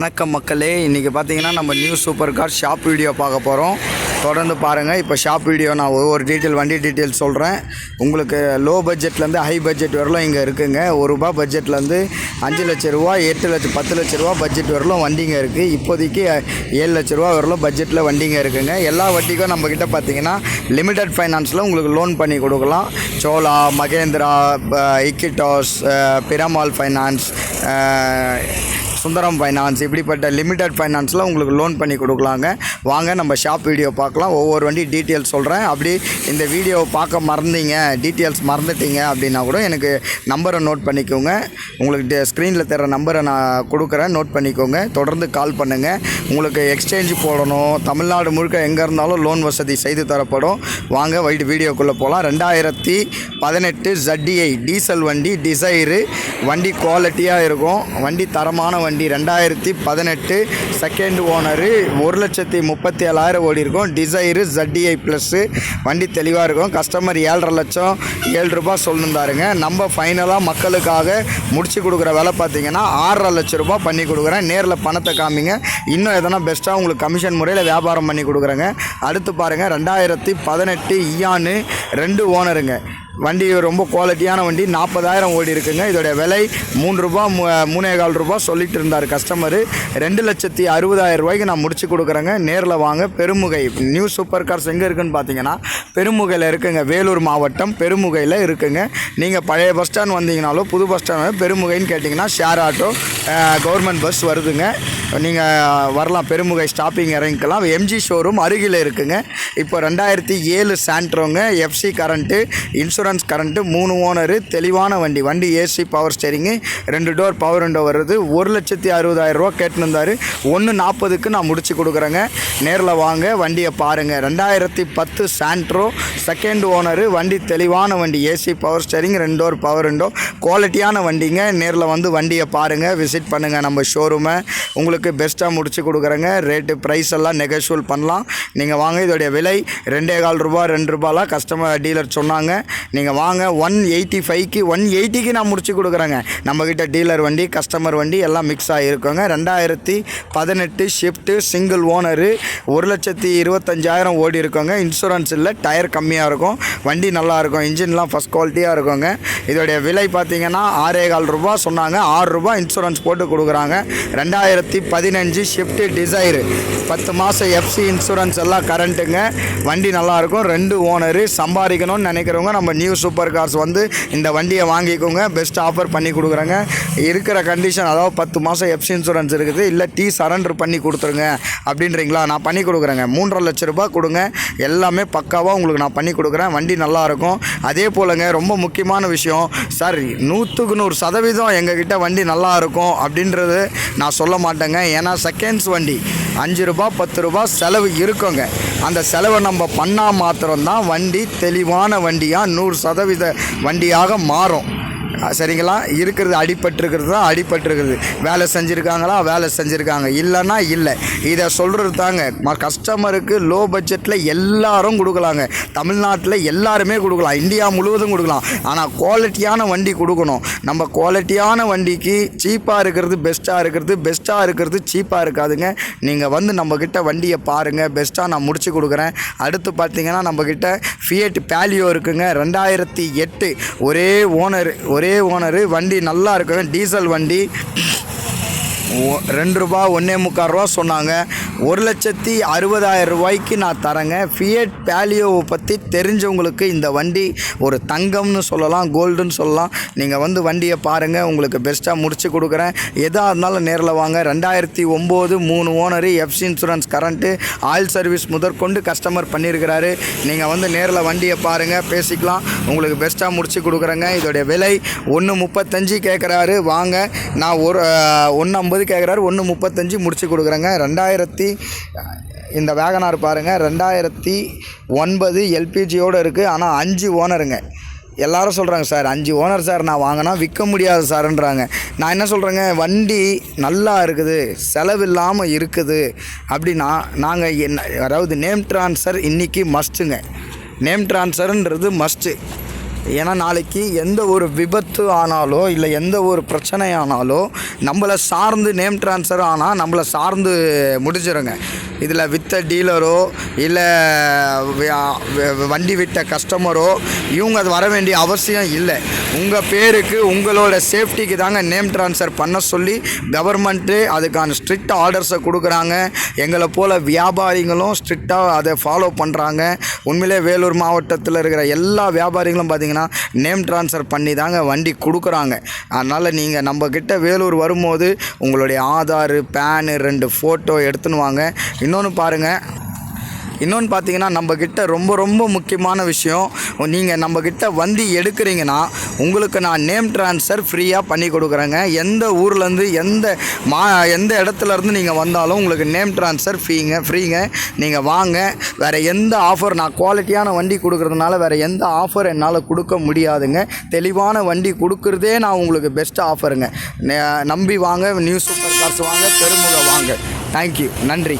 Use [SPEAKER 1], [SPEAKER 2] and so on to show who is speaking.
[SPEAKER 1] வணக்கம் மக்களே. இன்றைக்கி பார்த்தீங்கன்னா நம்ம new super car shop video பார்க்க போகிறோம் தொடர்ந்து பாருங்கள் இப்போ ஷாப் வீடியோ நான் ஒவ்வொரு டீட்டெயில் வண்டி டீட்டெயில் சொல்கிறேன் உங்களுக்கு லோ பட்ஜெட்லேருந்து ஹை பட்ஜெட் வரலும் இங்கே இருக்குங்க. ஒரு ரூபா பட்ஜெட்லேருந்து அஞ்சு லட்ச ரூபா எட்டு லட்சம் பத்து லட்ச ரூபா பட்ஜெட் வரலும் வண்டிங்க இருக்குது இப்போதைக்கு ஏழு லட்ச ரூபா வரலும் பட்ஜெட்டில் வண்டிங்க இருக்குங்க. எல்லா வண்டிக்கும் நம்மக்கிட்ட பார்த்தீங்கன்னா லிமிடெட் ஃபைனான்ஸில் உங்களுக்கு லோன் பண்ணி கொடுக்கலாம். சோலா மகேந்திரா இக்கிட்டாஸ் பிரமால் ஃபைனான்ஸ் சுந்தரம் ஃபைனான்ஸ் இப்படிப்பட்ட லிமிடெட் ஃபைனான்ஸில் உங்களுக்கு லோன் பண்ணி கொடுக்கலாங்க. வாங்க நம்ம ஷாப் வீடியோ பார்க்கலாம். ஒவ்வொரு வண்டி டீட்டெயில்ஸ் சொல்கிறேன் அப்படி இந்த வீடியோவை பார்க்க மறந்தீங்க டீட்டெயில்ஸ் மறந்துட்டீங்க அப்படின்னா கூட எனக்கு நம்பரை நோட் பண்ணிக்கோங்க. உங்களுக்கு ஸ்க்ரீனில் தர நம்பரை நான் கொடுக்குறேன். நோட் பண்ணிக்கோங்க. தொடர்ந்து கால் பண்ணுங்கள் உங்களுக்கு எக்ஸ்சேஞ்சு போடணும். தமிழ்நாடு முழுக்க எங்கே இருந்தாலும் லோன் வசதி செய்து தரப்படும். வாங்க வைட் வீடியோக்குள்ளே போகலாம் ரெண்டாயிரத்தி பதினெட்டு ஜட்டிஐ டீசல் வண்டி டிசைரு வண்டி குவாலிட்டியாக இருக்கும். வண்டி தரமான வண்டி வண்டி ரெண்டாயிரத்தி பதினெட்டு செகண்ட் ஓனரு ஒரு லட்சத்தி முப்பத்தி ஏழாயிரம் ஓடி இருக்கும். டிசைரு ஜட்டிஐ ப்ளஸ்ஸு வண்டி தெளிவாக இருக்கும். கஸ்டமர் ஏழரை லட்சம் ஏழு ரூபாய் சொல்லியிருந்தாருங்க நம்ம ஃபைனலாக மக்களுக்காக முடிச்சு கொடுக்குற வேலை பார்த்தீங்கன்னா ஆறரை லட்ச ரூபாய் பண்ணி கொடுக்குறேன். நேரில் பணத்தை காமிங்க. இன்னும் எதனா பெஸ்ட்டாக உங்களுக்கு கமிஷன் முறையில் வியாபாரம் பண்ணி கொடுக்குறேங்க. அடுத்து பாருங்கள் ரெண்டாயிரத்தி பதினெட்டு இயான்னு ரெண்டு ஓனருங்க வண்டி ரொம்ப குவாலிட்டியான வண்டி. நாற்பதாயிரம் ஓடி இருக்குங்க. இதோடைய விலை மூணு ரூபா மூ மூணே கால் ரூபா சொல்லிட்டு இருந்தார் கஸ்டமரு ரெண்டு லட்சத்தி அறுபதாயிரம் ரூபாய்க்கு நான் முடிச்சு கொடுக்குறேங்க. நேரில் வாங்க. பெருமுகை நியூ சூப்பர் கார்ஸ் எங்கே இருக்குன்னு பார்த்தீங்கன்னா பெருமுகையில் இருக்குங்க. வேலூர் மாவட்டம் பெருமுகையில் இருக்குங்க. நீங்கள் பழைய பஸ் ஸ்டாண்ட் வந்தீங்கனாலும் புது பஸ் ஸ்டாண்ட் பெருமுகைன்னு கேட்டிங்கன்னா ஷேர் ஆட்டோ கவர்மெண்ட் பஸ் வருதுங்க. நீங்கள் வரலாம். பெருமுகை ஸ்டாப்பிங் இறங்கிக்கலாம். எம்ஜி ஷோரூம் அருகில் இருக்குங்க. இப்போ ரெண்டாயிரத்தி ஏழு சாண்ட்ரோங்க. எஃப்சி கரண்ட்டு இன்சூரன்ஸ் கரண்ட்டு மூணு ஓனரு தெளிவான வண்டி. வண்டி ஏசி பவர் ஸ்டேரிங்கு ரெண்டு டோர் பவர் விண்டோ வருது. ஒரு லட்சத்தி அறுபதாயிரம் ரூபா ஒன்று நாற்பதுக்கு நான் முடிச்சு கொடுக்குறேங்க. நேரில் வாங்க வண்டியை பாருங்கள் ரெண்டாயிரத்தி பத்து சாண்ட்ரோ செகண்ட் ஓனரு வண்டி தெளிவான வண்டி. ஏசி பவர் ஸ்டேரிங் ரெண்டு டோர் பவர் விண்டோ குவாலிட்டியான வண்டிங்க. நேரில் வந்து வண்டியை பாருங்கள் விசிட் பண்ணுங்கள் நம்ம ஷோரூமை உங்களுக்கு பெஸ்ட்டாக முடிச்சு கொடுக்குறேங்க. ரேட்டு ப்ரைஸ் எல்லாம் நெகோஷியல் பண்ணலாம். நீங்கள் வாங்க இதோடைய விலை ரெண்டே கால் ரூபா ரெண்டு ரூபாலாம் கஸ்டமர் டீலர் சொன்னாங்க. நீங்கள் வாங்க ஒன் எயிட்டி ஃபைவ்க்கு ஒன் எயிட்டிக்கு நான் முடிச்சு கொடுக்குறேங்க. நம்மக்கிட்ட டீலர் வண்டி கஸ்டமர் வண்டி எல்லாம் மிக்ஸ் ஆகிருக்கோங்க. ரெண்டாயிரத்தி பதினெட்டு ஷிஃப்ட்டு சிங்கிள் ஓனரு ஒரு லட்சத்தி இருபத்தஞ்சாயிரம் ஓடி இருக்கோங்க இன்சூரன்ஸ் இல்லை டயர் கம்மியாக இருக்கும். வண்டி நல்லாயிருக்கும் இன்ஜின்லாம் ஃபஸ்ட் குவாலிட்டியாக இருக்குங்க. இதோடைய விலை பார்த்தீங்கன்னா ஆறே கால் ரூபா சொன்னாங்க. ஆறு ரூபா இன்சூரன்ஸ் போட்டு கொடுக்குறாங்க. ரெண்டாயிரத்தி பதினஞ்சு ஷிஃப்ட்டு டிசைரு. பத்து மாதம் எஃப்சி இன்சூரன்ஸ் எல்லாம் கரண்ட்டுங்க. வண்டி நல்லாயிருக்கும். ரெண்டு ஓனரு சம்பாதிக்கணும்னு நினைக்கிறவங்க நம்ம நியூ சூப்பர் கார்ஸ் வந்து இந்த வண்டியை வாங்கிக்கோங்க. பெஸ்ட் ஆஃபர் பண்ணி கொடுக்குறாங்க. இருக்கிற கண்டிஷன் அதாவது பத்து மாதம் எஃப்சி இன்சூரன்ஸ் இருக்குது. இல்லை டீ சரண்டர் பண்ணி கொடுத்துருங்க. அப்படின்றீங்களா? நான் பண்ணி கொடுக்குறேங்க. மூன்றரை லட்ச ரூபா கொடுங்க. எல்லாமே பக்காவாக உங்களுக்கு நான் பண்ணி கொடுக்குறேன். வண்டி நல்லாயிருக்கும். அதே போலங்க ரொம்ப முக்கியமான விஷயம். சார் நூற்றுக்கு நூறு சதவீதம் எங்ககிட்ட வண்டி நல்லா இருக்கும் அப்படின்றது நான் சொல்ல மாட்டேங்க. ஏன்னா செகண்ட்ஸ் வண்டி. அஞ்சு ரூபா பத்து ரூபா செலவு இருக்குங்க. அந்த செலவை நம்ம பண்ணால் மாத்திரம்தான் வண்டி தெளிவான வண்டியாக நூறு சதவீத வண்டியாக மாறும். சரிங்களா? இருக்கிறது அடிபட்டிருக்கிறது? தான் அடிபட்டிருக்கிறது வேலை செஞ்சுருக்காங்களா? வேலை செஞ்சுருக்காங்க. இல்லைன்னா இல்லை. இதை சொல்கிறது தாங்க. ம கஸ்டமருக்கு லோ பட்ஜெட்டில் எல்லாரும் கொடுக்கலாங்க. தமிழ்நாட்டில் எல்லாருமே கொடுக்கலாம். இந்தியா முழுவதும் கொடுக்கலாம். ஆனால் குவாலிட்டியான வண்டி கொடுக்கணும். நம்ம குவாலிட்டியான வண்டிக்கு சீப்பாக இருக்கிறது பெஸ்ட்டாக இருக்கிறது பெஸ்ட்டாக இருக்கிறது சீப்பாக இருக்காதுங்க. நீங்கள் வந்து நம்மக்கிட்ட வண்டியை பாருங்கள் பெஸ்ட்டாக நான் முடிச்சு கொடுக்குறேன். அடுத்து பார்த்தீங்கன்னா நம்மக்கிட்ட ஃபியட் பேலியோ இருக்குங்க. ரெண்டாயிரத்தி எட்டு. ஒரே ஓனர் ஒரே ஓனரு வண்டி நல்லா இருக்குங்க டீசல் வண்டி. ஒ- ரெண்டு ரூபா ஒன்றே முக்கால் ரூபா சொன்னாங்க. ஒரு லட்சத்தி அறுபதாயிரம் ரூபாய்க்கு நான் தரேங்க. ஃபியட் பேலியோவை பற்றி தெரிஞ்சவங்களுக்கு இந்த வண்டி ஒரு தங்கம்னு சொல்லலாம் கோல்டுன்னு சொல்லலாம். நீங்கள் வந்து வண்டியை பாருங்கள் உங்களுக்கு பெஸ்ட்டாக முடிச்சு கொடுக்குறேன். எதாக இருந்தாலும் நேரில் வாங்க. ரெண்டாயிரத்தி ஒம்பது மூணு owner FC insurance current oil service முதற்கொண்டு கஸ்டமர் பண்ணியிருக்கிறாரு. நீங்கள் வந்து நேரில் வண்டியை பாருங்கள் பேசிக்கலாம். உங்களுக்கு பெஸ்ட்டாக முடிச்சு கொடுக்குறேங்க. இதோடைய விலை ஒன்று முப்பத்தஞ்சு கேட்குறாரு வாங்க நான் ஒரு ஒன்று ஐம்பது கேட்குறாரு ஒன்று முப்பத்தஞ்சு முடிச்சு கொடுக்குறேங்க. ரெண்டாயிரத்தி இந்த வேகனார் பாருங்கள் ரெண்டாயிரத்தி ஒன்பது எல்பிஜியோடு இருக்குது ஆனால் அஞ்சு ஓனருங்க. எல்லாரும் சொல்கிறாங்க சார் அஞ்சு ஓனர் சார் நான் வாங்கினா விற்க முடியாது சார்ன்றாங்க. நான் என்ன சொல்கிறேங்க வண்டி நல்லா இருக்குது செலவு இல்லாமல் இருக்குது. அப்படின்னா நாங்கள் என்ன அதாவது நேம் ட்ரான்ஸ்ஃபர் இன்றைக்கி மஸ்ட்டுங்க நேம் ட்ரான்ஸ்ஃபர்ன்றது மஸ்ட்டு ஏன்னா நாளைக்கு எந்த ஒரு விபத்து ஆனாலோ இல்லை எந்த ஒரு பிரச்சனை ஆனாலோ நம்மளை சார்ந்து நேம் ட்ரான்ஸ்ஃபர் ஆனால் நம்மளை சார்ந்து முடிஞ்சிருங்க. இதில் வித்த டீலரோ இல்லை வண்டி விட்ட கஸ்டமரோ இவங்க அது வர வேண்டிய அவசியம் இல்லை. உங்கள் பேருக்கு உங்களோட சேஃப்டிக்கு தாங்க நேம் ட்ரான்ஸ்ஃபர் பண்ண சொல்லி கவர்மெண்ட்டு அதுக்கான ஸ்ட்ரிக்ட் ஆர்டர்ஸை கொடுக்குறாங்க. எங்களை போல் வியாபாரிகளும் ஸ்ட்ரிக்டாக அதை ஃபாலோ பண்ணுறாங்க உண்மையிலே வேலூர் மாவட்டத்தில் இருக்கிற எல்லா வியாபாரிகளும் பார்த்திங்கன்னா நேம் ட்ரான்ஸ்ஃபர் பண்ணி தாங்க வண்டி கொடுக்குறாங்க. அதனால் நீங்கள் நம்ம வேலூர் வரும்போது உங்களுடைய ஆதார் பேனு ரெண்டு ஃபோட்டோ எடுத்துன்னு வாங்க. இன்னொன்று பாருங்கள் இன்னொன்று பார்த்தீங்கன்னா நம்மக்கிட்ட ரொம்ப ரொம்ப முக்கியமான விஷயம் நீங்கள் நம்மக்கிட்ட வண்டி எடுக்கிறீங்கன்னா உங்களுக்கு நான் நேம் ட்ரான்ஸ்ஃபர் ஃப்ரீயாக பண்ணி கொடுக்குறேங்க. எந்த ஊர்லேருந்து எந்த மா எந்த இடத்துல இருந்து நீங்கள் வந்தாலும் உங்களுக்கு நேம் ட்ரான்ஸ்ஃபர் ஃப்ரீங்க ஃப்ரீங்க நீங்கள் வாங்க. வேறு எந்த ஆஃபர் நான் குவாலிட்டியான வண்டி கொடுக்குறதுனால வேறு எந்த ஆஃபர் என்னால் கொடுக்க முடியாதுங்க. தெளிவான வண்டி கொடுக்குறதே நான் உங்களுக்கு பெஸ்ட் ஆஃபருங்க நம்பி வாங்க நியூ சூப்பர் காசு வாங்க பெருமுக வாங்க. தேங்க்யூ நன்றி.